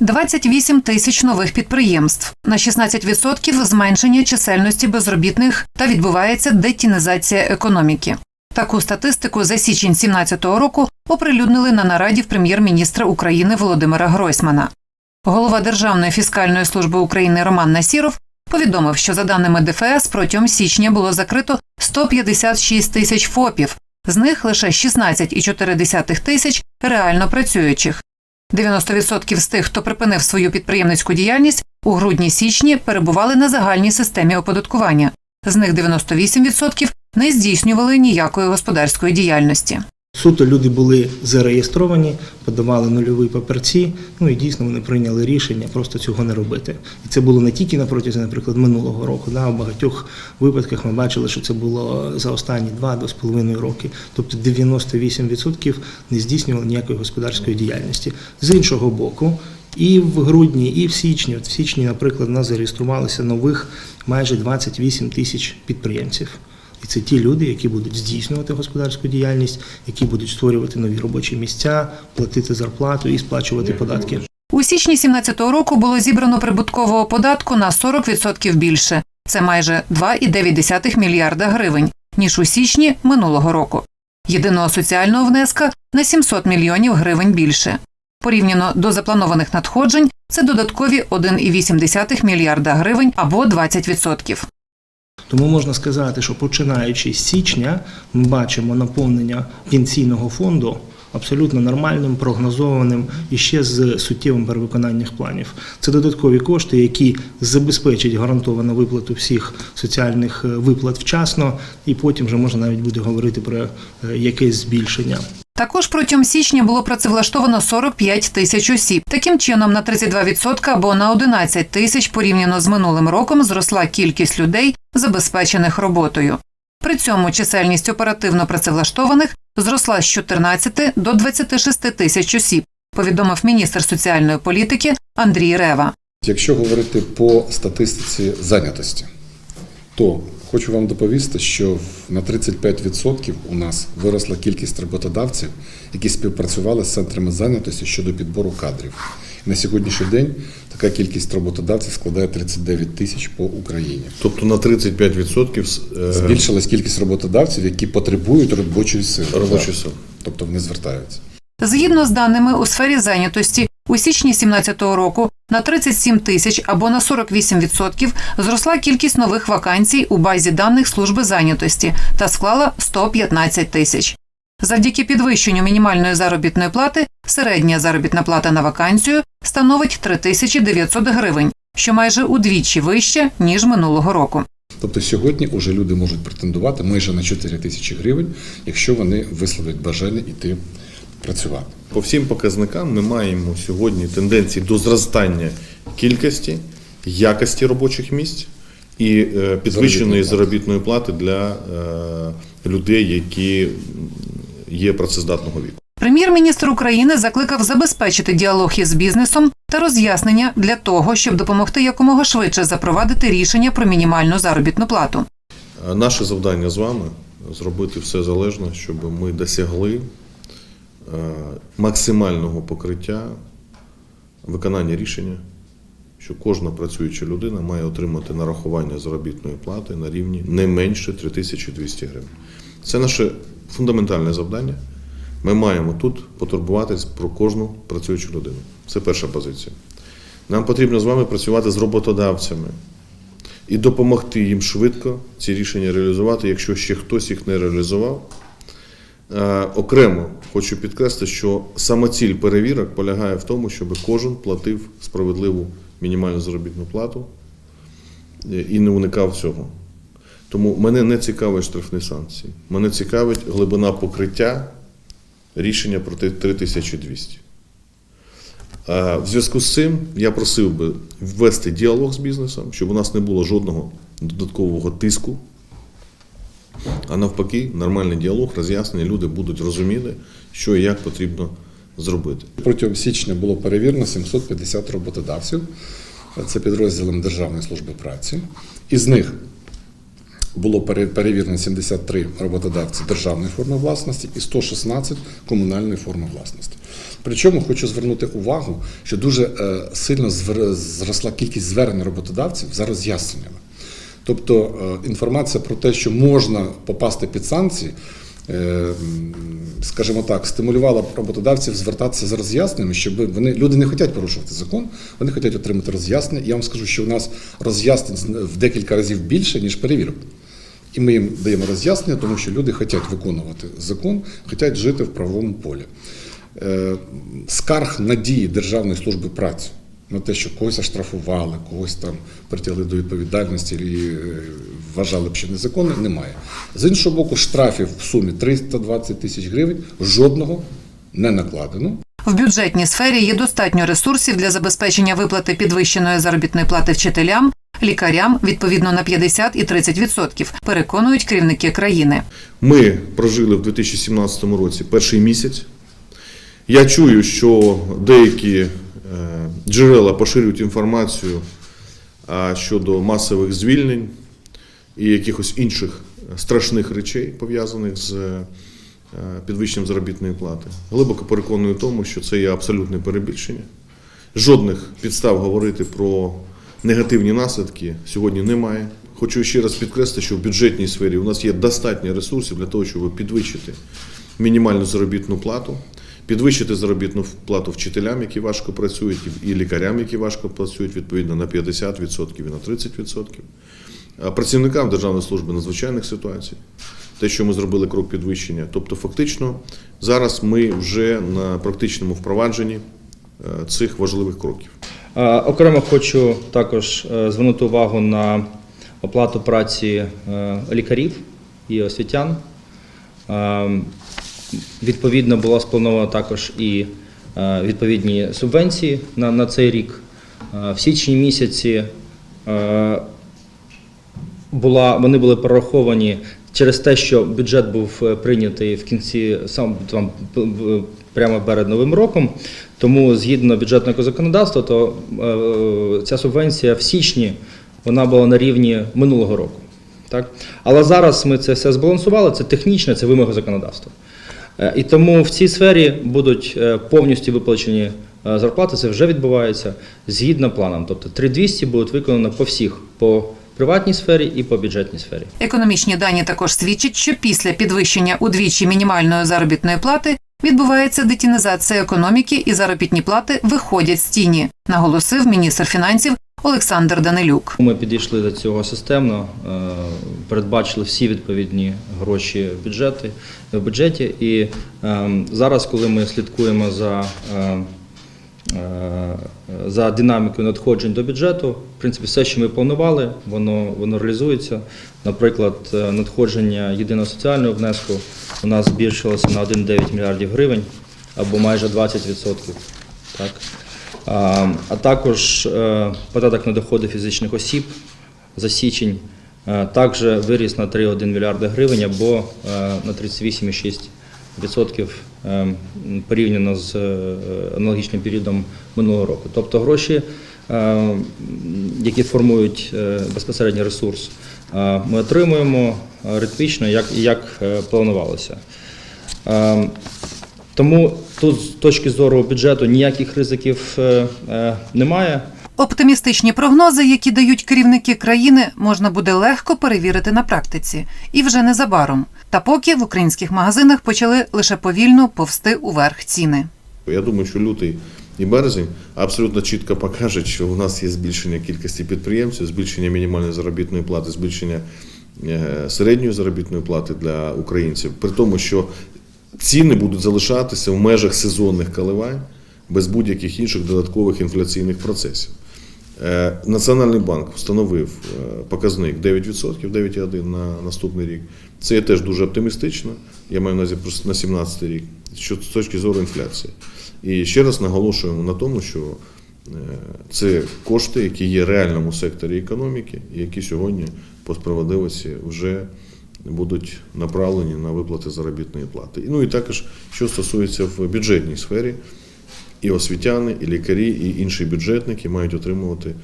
28 тисяч нових підприємств, на 16% зменшення чисельності безробітних та відбувається детінізація економіки. Таку статистику за січень 2017 року оприлюднили на нараді в прем'єр-міністра України Володимира Гройсмана. Голова Державної фіскальної служби України Роман Насіров повідомив, що за даними ДФС протягом січня було закрито 156 тисяч ФОПів, з них лише 16,4 тисяч реально працюючих. 90% з тих, хто припинив свою підприємницьку діяльність, у грудні-січні перебували на загальній системі оподаткування. З них 98% не здійснювали ніякої господарської діяльності. Суто люди були зареєстровані, подавали нульові папірці, ну і дійсно вони прийняли рішення просто цього не робити. І це було не тільки на протязі, наприклад, минулого року. Да, в багатьох випадках ми бачили, що це було за останні 2-2,5 роки. Тобто 98% не здійснювали ніякої господарської діяльності. З іншого боку, і в грудні, і в січні. От в січні, наприклад, у нас зареєструвалося нових майже 28 тисяч підприємців. І це ті люди, які будуть здійснювати господарську діяльність, які будуть створювати нові робочі місця, платити зарплату і сплачувати податки. У січні 2017 року було зібрано прибуткового податку на 40% більше. Це майже 2,9 мільярда гривень, ніж у січні минулого року. Єдиного соціального внеска на 700 мільйонів гривень більше. Порівняно до запланованих надходжень це додаткові 1,8 мільярда гривень або 20%. Тому можна сказати, що починаючи з січня ми бачимо наповнення пенсійного фонду абсолютно нормальним, прогнозованим і ще з суттєвим перевиконанням планів. Це додаткові кошти, які забезпечать гарантовану виплату всіх соціальних е, виплат вчасно, і потім вже можна навіть буде говорити про е, якесь збільшення. Також протягом січня було працевлаштовано 45 тисяч осіб. Таким чином, на 32% або на 11 тисяч порівняно з минулим роком зросла кількість людей, забезпечених роботою. При цьому чисельність оперативно працевлаштованих зросла з 14 до 26 тисяч осіб, повідомив міністр соціальної політики Андрій Рева. Якщо говорити по статистиці зайнятості, то хочу вам доповісти, що в- на 35% у нас виросла кількість роботодавців, які співпрацювали з центрами зайнятості щодо підбору кадрів. На сьогоднішній день така кількість роботодавців складає 39 тисяч по Україні. Тобто на 35% з- е, Збільшилась кількість роботодавців, які потребують робочої сили. робочої сили. Тобто вони звертаються. Згідно з даними у сфері зайнятості, у січні 2017 року на 37 тисяч або на 48% зросла кількість нових вакансій у базі даних служби зайнятості та склала 115 тисяч. Завдяки підвищенню мінімальної заробітної плати середня заробітна плата на вакансію становить 3900 гривень, що майже удвічі вище ніж минулого року. Тобто сьогодні вже люди можуть претендувати майже на 4 тисячі гривень, якщо вони висловлять бажання йти працювати. По всім показникам ми маємо сьогодні тенденції до зростання кількості, якості робочих місць і е, підвищеної Заробітної плати для е, людей, які є працездатного віку. Прем'єр-міністр України закликав забезпечити діалог із бізнесом та роз'яснення для того, щоб допомогти якомога швидше запровадити рішення про мінімальну заробітну плату. Е, Наше завдання з вами зробити все залежне, щоб ми досягли максимального покриття виконання рішення, що кожна працююча людина має отримати нарахування заробітної плати на рівні не менше 3200 гривень. Це наше фундаментальне завдання. Ми маємо тут потурбуватись про кожну працюючу людину. Це перша позиція. Нам потрібно з вами працювати з роботодавцями і допомогти їм швидко ці рішення реалізувати, якщо ще хтось їх не реалізував. Е, Окремо хочу підкреслити, що самоціль перевірок полягає в тому, щоб кожен платив справедливу мінімальну заробітну плату е, і не уникав цього. Тому мене не цікавить штрафні санкції. Мене цікавить глибина покриття рішення про 3200. Е, В зв'язку з цим я просив би ввести діалог з бізнесом, щоб у нас не було жодного додаткового тиску, а навпаки, нормальний діалог, роз'яснення, люди будуть розуміти, що і як потрібно зробити. Протягом січня було перевірено 750 роботодавців. Це підрозділом Державної служби праці. Із них було перевірено 73 роботодавці державної форми власності і 116 комунальної форми власності. Причому хочу звернути увагу, що дуже е, сильно зросла кількість звернень роботодавців за роз'ясненнями. Тобто е, інформація про те, що можна попасти під санкції, е, скажімо так, стимулювала роботодавців звертатися за роз'ясненнями, щоб вони люди не хочуть порушувати закон, вони хочуть отримати роз'яснення. Я вам скажу, що у нас роз'яснень в декілька разів більше, ніж перевірок. І ми їм даємо роз'яснення, тому що люди хочуть виконувати закон, хочуть жити в правовому полі. Е, Скарг на дії Державної служби праці на те, що когось оштрафували, когось там притягли до відповідальності і е, вважали б, що незаконно, немає. З іншого боку, штрафів в сумі 320 тисяч гривень жодного не накладено. В бюджетній сфері є достатньо ресурсів для забезпечення виплати підвищеної заробітної плати вчителям, лікарям відповідно на 50 і 30%, переконують керівники країни. Ми прожили в 2017 році перший місяць. Я чую, що деякі е, джерела поширюють інформацію щодо масових звільнень і якихось інших страшних речей, пов'язаних з е, підвищенням заробітної плати. Глибоко переконую тому, що це є абсолютне перебільшення. Жодних підстав говорити про негативні наслідки сьогодні немає. Хочу ще раз підкреслити, що в бюджетній сфері у нас є достатньо ресурсів для того, щоб підвищити мінімальну заробітну плату, підвищити заробітну плату вчителям, які важко працюють, і лікарям, які важко працюють, відповідно на 50% і на 30%. Працівникам Державної служби надзвичайних ситуацій, те, що ми зробили крок підвищення. Тобто, фактично, зараз ми вже на практичному впровадженні е, цих важливих кроків. Окремо хочу також е, звернути увагу на оплату праці е, лікарів і освітян. Відповідно, було сплановано також і е, відповідні субвенції на, на цей рік. Е, В січні місяці е, була, вони були прораховані через те, що бюджет був прийнятий в кінці сам там прямо перед новим роком. Тому згідно бюджетного законодавства, то ця субвенція в січні вона була на рівні минулого року. Так? Але зараз ми це все збалансували, це технічне, це вимоги законодавства. Е, І тому в цій сфері будуть е, повністю виплачені е, зарплати, це вже відбувається згідно планом. Тобто 3200 будуть виконані по всіх, по приватній сфері і по бюджетній сфері. Економічні дані також свідчать, що після підвищення удвічі мінімальної заробітної плати відбувається детінізація економіки і заробітні плати виходять з тіні, наголосив міністр фінансів Олександр Данилюк. Ми підійшли до цього системно, е, передбачили всі відповідні гроші в бюджеті, в бюджеті. І е, зараз, коли ми слідкуємо за, е, е, за динамікою надходжень до бюджету, в принципі, все, що ми планували, воно, воно реалізується. Наприклад, надходження єдиного соціального внеску у нас збільшилося на 1,9 мільярдів гривень або майже 20%. Так? А також е, податок на доходи фізичних осіб за січень е, також виріс на 3,1 мільярда гривень або е, на 38,6% е, порівняно з аналогічним періодом минулого року. Тобто гроші, які формують безпосередній ресурс, ми отримуємо ритмічно, як, як планувалося. Тому тут з точки зору бюджету ніяких ризиків е, е, немає. Оптимістичні прогнози, які дають керівники країни, можна буде легко перевірити на практиці, і вже незабаром. Та поки в українських магазинах почали лише повільно повсти уверх ціни. Я думаю, що лютий і березень абсолютно чітко покажуть, що у нас є збільшення кількості підприємців, збільшення мінімальної заробітної плати, збільшення е, середньої заробітної плати для українців, при тому, що ціни будуть залишатися в межах сезонних коливань без будь-яких інших додаткових інфляційних процесів. Е, Національний банк встановив е, показник 9%, 9,1 на наступний рік. Це є теж дуже оптимістично. Я маю на увазі просто на 17 рік, що з точки зору інфляції. І ще раз наголошуємо на тому, що е, це кошти, які є реальному секторі економіки, які сьогодні по справедливості вже будуть направлені на виплати заробітної плати. Ну і також, що стосується в бюджетній сфері, і освітяни, і лікарі, і інші бюджетники мають отримувати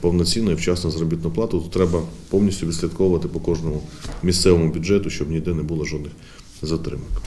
повноцінну і вчасну заробітну плату, то треба повністю відслідковувати по кожному місцевому бюджету, щоб ніде не було жодних затримок.